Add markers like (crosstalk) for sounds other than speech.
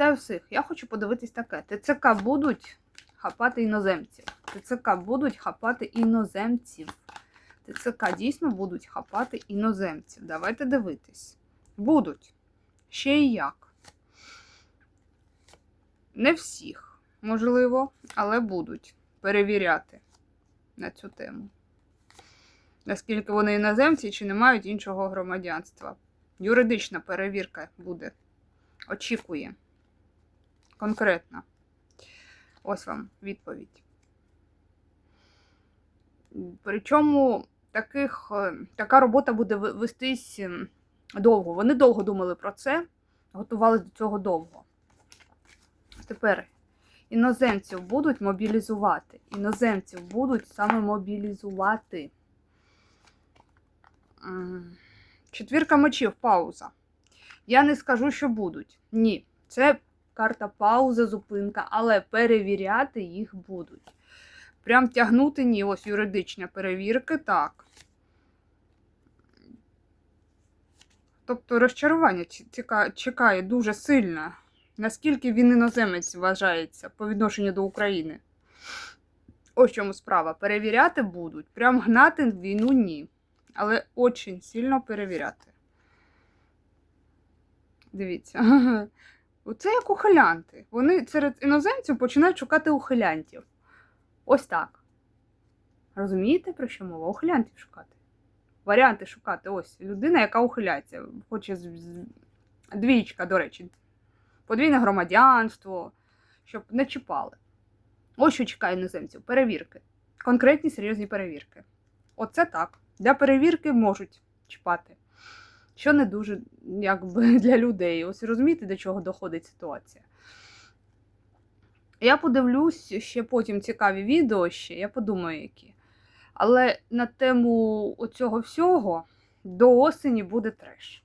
Вітаю всіх. Я хочу подивитись таке. ТЦК будуть хапати іноземців. ТЦК будуть хапати іноземців. ТЦК дійсно будуть хапати іноземців. Давайте дивитись. Будуть. Ще і як. Не всіх, можливо, але будуть перевіряти на цю тему. Наскільки вони іноземці чи не мають іншого громадянства. Юридична перевірка буде. Очікує. Конкретно. Ось вам відповідь. Причому таких, е, така робота буде вестись довго. Вони довго думали про це, готувалися до цього довго. Тепер іноземців будуть мобілізувати. Іноземців будуть саме мобілізувати. Четвірка мечів, пауза. Я не скажу, що будуть. Ні, це карта пауза, зупинка, але перевіряти їх будуть. Прям тягнути ні, ось юридичні перевірки, так. Тобто розчарування чекає дуже сильно. Наскільки він іноземець вважається по відношенню до України? Ось чому справа. Перевіряти будуть. Прям гнати війну ні. Але очень сильно перевіряти. Дивіться. (laughs) Оце як ухилянти. Вони серед іноземців починають шукати ухилянтів. Ось так. Розумієте, про що мова? Ухилянтів шукати. Варіанти шукати. Ось людина, яка ухиляється. Хоче двічка, до речі. Подвійне громадянство, щоб не чіпали. Ось що чекає іноземців. Перевірки. Конкретні серйозні перевірки. Оце так. Для перевірки можуть чіпати. Що не дуже якби, (laughs) для людей. Ось розумієте, до чого доходить ситуація. Я подивлюсь ще потім цікаві відео ще, я подумаю, які. Але на тему оцього всього до осені буде треш.